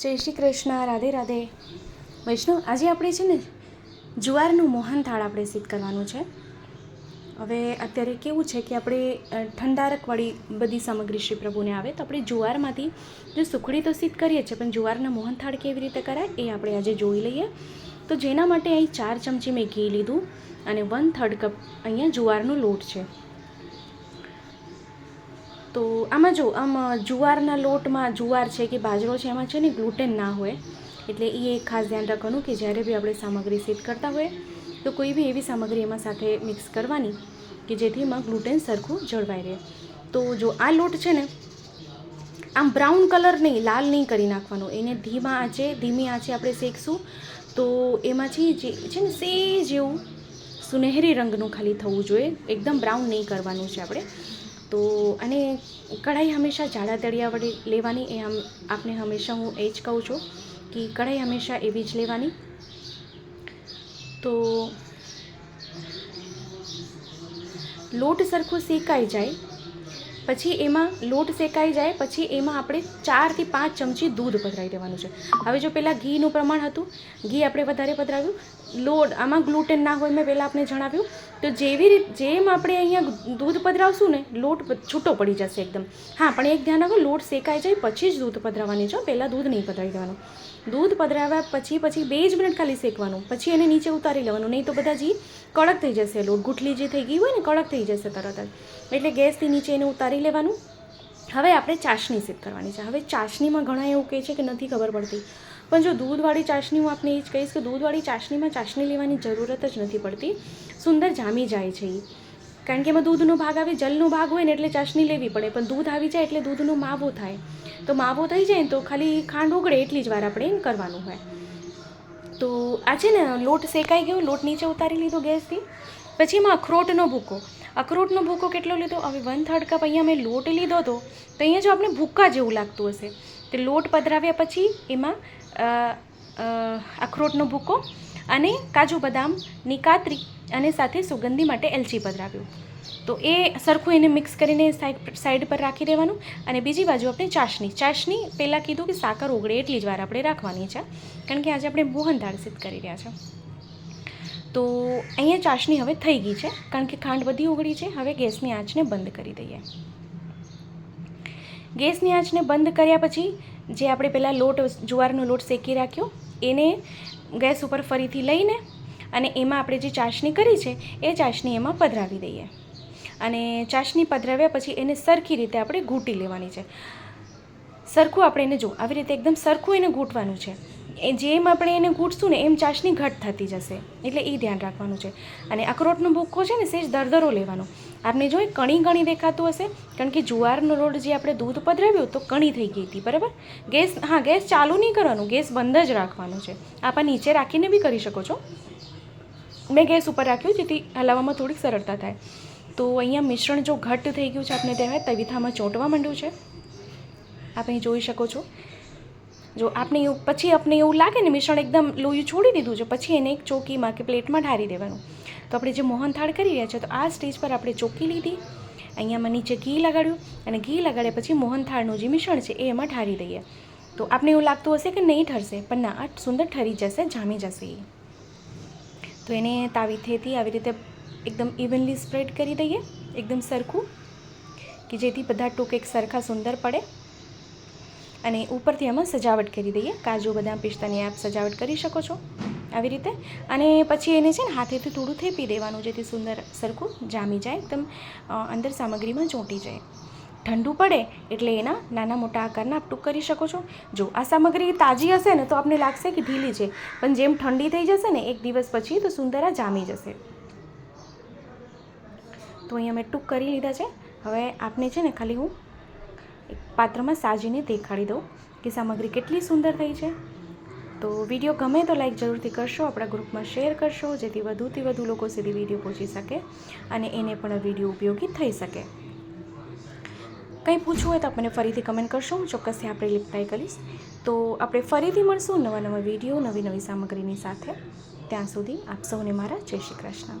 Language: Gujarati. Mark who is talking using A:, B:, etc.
A: જય શ્રી કૃષ્ણ, રાધે રાધે. વૈષ્ણવ, આજે આપણે છે ને જુવારનું મોહનથાળ આપણે સિદ્ધ કરવાનું છે. હવે અત્યારે કેવું છે કે આપણે ઠંડારકવાળી બધી સામગ્રી શ્રી પ્રભુને આવે, તો આપણે જુવારમાંથી જો સુખડી તો સિદ્ધ કરીએ છીએ, પણ જુવારના મોહનથાળ કેવી રીતે કરાય એ આપણે આજે જોઈ લઈએ. તો જેના માટે અહીં ચાર ચમચી મેં ઘી લીધું અને વન થર્ડ કપ અહીંયા જુવારનો લોટ છે. તો આમાં જો, આમ જુવારના લોટમાં જુવાર છે કે બાજરો છે, એમાં છે ને ગ્લુટેન ના હોય. એટલે એ એક ખાસ ધ્યાન રાખવાનું કે જ્યારે બી આપણે સામગ્રી સેટ કરતા હોય, તો કોઈ બી એવી સામગ્રી એમાં સાથે મિક્સ કરવાની કે જેથી એમાં ગ્લુટેન સરખું જળવાઈ રહે. તો જો આ લોટ છે ને, આમ બ્રાઉન કલર નહીં, લાલ નહીં કરી નાખવાનો. એને ધીમા આંચે, ધીમી આંચે આપણે શેકશું. તો એમાંથી જે, છે ને સે જેવું સુનહેરી રંગનું ખાલી થવું જોઈએ. એકદમ બ્રાઉન નહીં કરવાનું છે આપણે. તો અને કઢાઈ હંમેશા જાડા તળિયા વડે લેવાની એ આમ આપને હંમેશા હું એ જ કહું છું કે કઢાઈ હંમેશા એવી જ લેવાની. તો લોટ સરખો શેકાઈ જાય, પછી એમાં લોટ શેકાઈ જાય, પછી એમાં આપણે ચારથી પાંચ ચમચી દૂધ પધરાવી દેવાનું છે. હવે જો પહેલાં ઘીનું પ્રમાણ હતું, ઘી આપણે વધારે પધરાવ્યું લોટ, આમાં ગ્લુટેન ના હોય મેં પહેલાં આપણે જણાવ્યું. તો જેવી રીત, જેમ આપણે અહીંયા દૂધ પધરાવશું ને, લોટ છૂટો પડી જશે એકદમ. હા, પણ એક ધ્યાન રાખો, લોટ શેકાઈ જાય પછી જ દૂધ પધરાવવાની છો પહેલાં દૂધ નહીં પધરાવી દેવાનું. દૂધ પધરાવ્યા પછી પછી બે જ મિનિટ ખાલી શેકવાનું, પછી એને નીચે ઉતારી લેવાનું, નહીં તો બધા જી કડક થઈ જશે લોટ. ગુઠલી જે થઈ ગઈ હોય ને, કડક થઈ જશે તરત જ. એટલે ગેસથી નીચે એને ઉતારી લેવાનું. હવે આપણે ચાસણી સિદ્ધ કરવાની છે. હવે ચાસણીમાં ઘણા એવું કહે છે કે નથી ખબર પડતી. પણ જો દૂધવાળી ચાસણી હું આપને એ જ કહીશ કે દૂધવાળી ચાસણીમાં ચાસણી લેવાની જરૂરત જ નથી પડતી. સુંદર જામી જાય છે એ કારણ કે એમાં દૂધનો ભાગ આવે, જલનો ભાગ હોય ને એટલે ચાસણી લેવી પડે. પણ દૂધ આવી જાય એટલે દૂધનો માવો થાય. તો માવો થઈ જાય ને તો ખાલી ખાંડ ઓગળે એટલી જ વાર આપણે એમ કરવાનું હોય. તો આ છે ને, લોટ શેકાઈ ગયો, લોટ નીચે ઉતારી લીધો ગેસથી. પછી એમાં અખરોટનો ભૂકો. અખરોટનો ભૂકો કેટલો લીધો? હવે વન થર્ડ કપ અહીંયા મેં લોટ લીધો હતો. તો અહીંયા જો આપણે ભૂક્કા જેવું લાગતું હશે. તો લોટ પધરાવ્યા પછી એમાં અખરોટનો ભૂકો અને કાજુ બદામની કાતરી અને સાથે સુગંધી માટે એલચી પધરાવ્યું. તો એ સરખું એને મિક્સ કરીને સાઈડ સાઈડ પર રાખી દેવાનું અને બીજી બાજુ આપણે ચાસણી. ચાસણી પહેલાં કીધું કે સાકર ઓગળે એટલી જ વાર આપણે રાખવાની છે, કારણ કે આજે આપણે મોહનથાળ સિદ્ધ કરી રહ્યા છે. તો અહીંયા ચાસણી હવે થઈ ગઈ છે, કારણ કે ખાંડ બધી ઓગળી છે, હવે ગેસની આંચને બંધ કરી દઈએ. ગેસની આંચને બંધ કર્યા પછી જે આપણે પહેલાં લોટ જુવારનો લોટ શેકી રાખ્યો, એને ગેસ ઉપર ફરીથી લઈને અને એમાં આપણે જે ચાસણી કરી છે, એ ચાસણી એમાં પધરાવી દઈએ. અને ચાસણી પધરાવ્યા પછી એને સરખી રીતે આપણે ઘૂંટી લેવાની છે. સરખું આપણે એને જો, આવી રીતે એકદમ સરખું એને ઘૂંટવાનું છે. એ જેમ આપણે એને ઘૂંટશું ને એમ ચાસણી ઘટ થતી જશે. એટલે એ ધ્યાન રાખવાનું છે. અને અખરોટનો ભૂક્કો છે ને, સેજ દરદરો લેવાનો. આપને જો એ કણી કણી દેખાતું હશે, કારણ કે જુવારનો રોડ જે આપણે દૂધ પધરાવ્યું તો કણી થઈ ગઈ હતી, બરાબર? ગેસ, હા, ગેસ ચાલુ નહીં કરવાનું, ગેસ બંધ જ રાખવાનો છે. આપ નીચે રાખીને બી કરી શકો છો. મેં ગેસ ઉપર રાખ્યું, જેથી હલાવવામાં થોડીક સરળતા થાય. તો અહીંયા મિશ્રણ જો ઘટ્ટ થઈ ગયું છે આપણે કહેવાય તવીથામાં ચોંટવા માંડ્યું છે. આપ અહીં જોઈ શકો છો. જો આપણે એવું પછી આપણે એવું લાગે ને મિશ્રણ એકદમ લોહી છોડી દીધું છે, પછી એને એક ચોકીમાં કે પ્લેટમાં ઢારી દેવાનું. તો આપણે જે મોહનથાળ કરી રહ્યા છે, તો આ સ્ટેજ પર આપણે ચોકી લીધી. અહીંયામાં નીચે ઘી લગાડ્યું અને ઘી લગાડ્યા પછી મોહનથાળનું જે મિશ્રણ છે, એ એમાં ઢારી દઈએ. તો આપણે એવું લાગતું હશે કે નહીં ઠરશે પણ ના, આ સુંદર ઠરી જશે, જામી જશે એ. તો એને તાવીથેથી આવી રીતે એકદમ ઇવનલી સ્પ્રેડ કરી દઈએ, એકદમ સરખું, કે જેથી બધા ટૂંક એક સરખા સુંદર પડે. અને ઉપરથી અમે સજાવટ કરી દઈએ. કાજુ, બદામ, પિસ્તાની આપ સજાવટ કરી શકો છો. આવી રીતે. અને પછી એને છે ને હાથેથી થોડું થેપી દેવાનું જેથી સુંદર સરખું જામી જાય, એકદમ અંદર સામગ્રીમાં ચોંટી જાય. ઠંડુ પડે એટલે એના નાના મોટા આકારના આપ ટૂંક કરી શકો છો. જો આ સામગ્રી તાજી હશે ને તો આપને લાગશે કે ઢીલી છે, પણ જેમ ઠંડી થઈ જશે ને એક દિવસ પછી તો સુંદર આ જામી જશે. તો અહીં અમે ટૂંક કરી લીધા છે. હવે આપને છે ને ખાલી હું એક પાત્રમાં સાજીને દેખાડી દઉં કે સામગ્રી કેટલી સુંદર થઈ છે. તો વીડિયો ગમે તો લાઈક જરૂરથી કરશો, આપણા ગ્રુપમાં શેર કરશો, જેથી વધુથી વધુ લોકો સુધી વીડિયો પહોંચી શકે અને એને પણ વીડિયો ઉપયોગી થઈ શકે. કંઈ પૂછવું હોય તો આપણને ફરીથી કમેન્ટ કરશો, હું ચોક્કસથી આપણે રિપ્લાય કરીશ. તો આપણે ફરીથી મળશું નવા નવા વીડિયો, નવી નવી સામગ્રીની સાથે. ત્યાં સુધી આપ સૌને મારા જય શ્રી કૃષ્ણ.